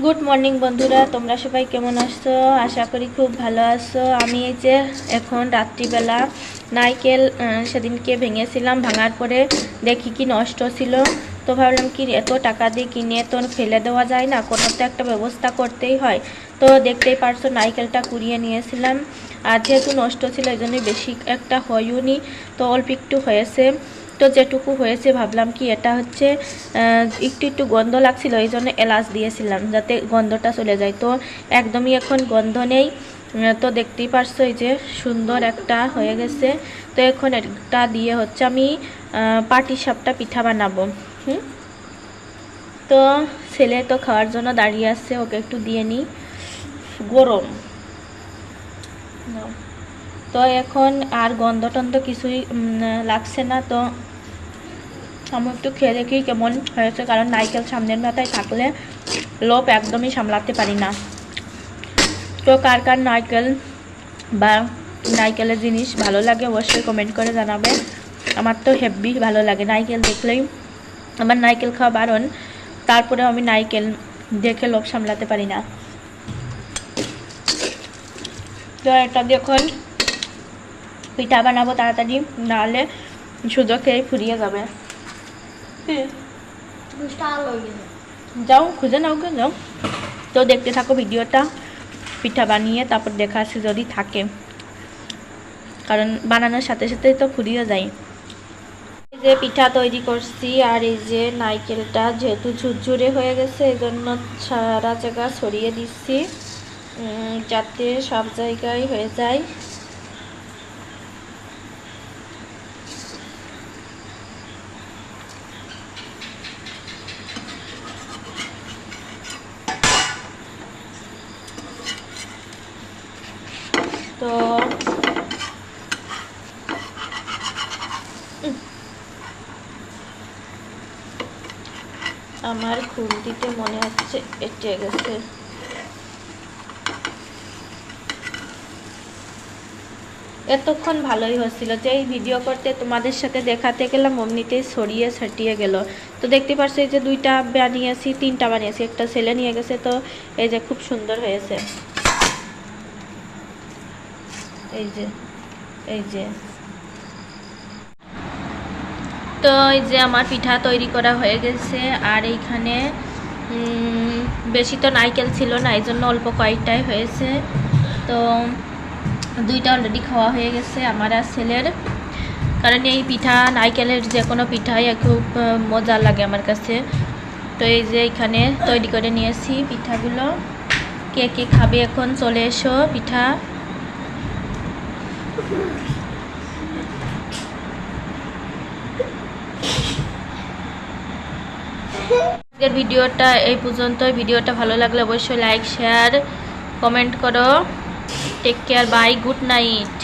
Good morning বন্ধুরা। তোমরা সবাই কেমন আছো? আশা করি খুব ভালো আছো। আমি এই যে এখন রাত্রিবেলা নাইকেল সেদিনকে ভেঙেছিলাম, ভাঙার পরে দেখি কি নষ্ট ছিল। তো ভাবলাম কি, এত টাকা দিয়ে কিনে তো ফেলে দেওয়া যায় না, কোনো তো একটা ব্যবস্থা করতেই হয়। তো দেখতেই পারছ নাইকেলটা কুড়িয়ে নিয়েছিলাম। আর যেহেতু নষ্ট ছিল এই বেশি একটা হয়নি তো অল্প একটু হয়েছে। যেটুকু হয়েছে, ভাবলাম কি এটা হচ্ছে একটু একটু গন্ধ লাগছিল, এই জন্য এলাচ দিয়েছিলাম যাতে গন্ধটা চলে যায়। তো একদমই এখন গন্ধ নেই তো দেখতেই পারছ এই যে সুন্দর একটা হয়ে গেছে। তো এখন একটা দিয়ে হচ্ছে আমি পাটি সাপটা পিঠা বানাবো, হুম? তো ছেলে তো খাওয়ার জন্য দাঁড়িয়ে আছে, ওকে একটু দিয়ে নিই। গরম। তো এখন আর গন্ধ টন্ধ কিছুই লাগছে না, তো আমি একটু খেয়ে দেখি কেমন হয়েছে, কারণ নাইকেল সামনের মাথায় থাকলে লোভ একদমই সামলাতে পারি না। তো কার কার নারকেল বা নাইকেলের জিনিস ভালো লাগে অবশ্যই কমেন্ট করে জানাবে। আমার তো হেভি ভালো লাগে নাইকেল দেখলেই। আমার নাইকেল খাওয়া বারণ, তারপরেও আমি নাইকেল দেখে লোভ সামলাতে পারি না। তো এটা দেখুন, পিঠা বানাবো তাড়াতাড়ি, নাহলে শুধু খেয়ে ফুরিয়ে যাবে। যাও, খুঁজে নাও কে যাও। তো দেখতে থাকো ভিডিওটা, পিঠা বানিয়ে তারপর দেখা আছে যদি থাকে। কারণ বানানোর সাথে সাথে তো ফুরিয়ে যায়। এই যে পিঠা তৈরি করছি, আর এই যে নাইকেলটা যেহেতু ঝুরঝুরে হয়ে গেছে এই জন্য সারা জায়গা ছড়িয়ে দিচ্ছি। যাতে সব জায়গায় হয়ে যায়। তো। আমার খুন্তিতে মনে হচ্ছে এটে গেছে এতক্ষণ ভালোই হচ্ছিল যে এই ভিডিও করতে তোমাদের সাথে দেখাতে গেলাম অমনিতেই ছড়িয়ে ছাটিয়ে গেল তো দেখতে পাচ্ছ যে দুইটা বানিয়েছি, তিনটা বানিয়েছি, একটা ছেলে নিয়ে গেছে, তো এই যে খুব সুন্দর হয়েছে এই যে এই যে। তো এই যে আমার পিঠা তৈরি করা হয়ে গেছে, আর এইখানে বেশি তো নাইকেল ছিল না এই জন্য অল্প কয়েকটাই হয়েছে। তো দুইটা অলরেডি খাওয়া হয়ে গেছে আমার আর ছেলের। কারণ এই পিঠা নাইকেলের যে কোনো পিঠাই খুব মজা লাগে আমার কাছে। তো এই যে এখানে তৈরি করে নিয়েছি পিঠাগুলো। কে কে খাবে এখন চলে এসো, পিঠা। আজকের ভিডিওটা এই পর্যন্ত ভিডিওটা ভালো লাগলে অবশ্যই লাইক শেয়ার কমেন্ট করো। Take care bye good night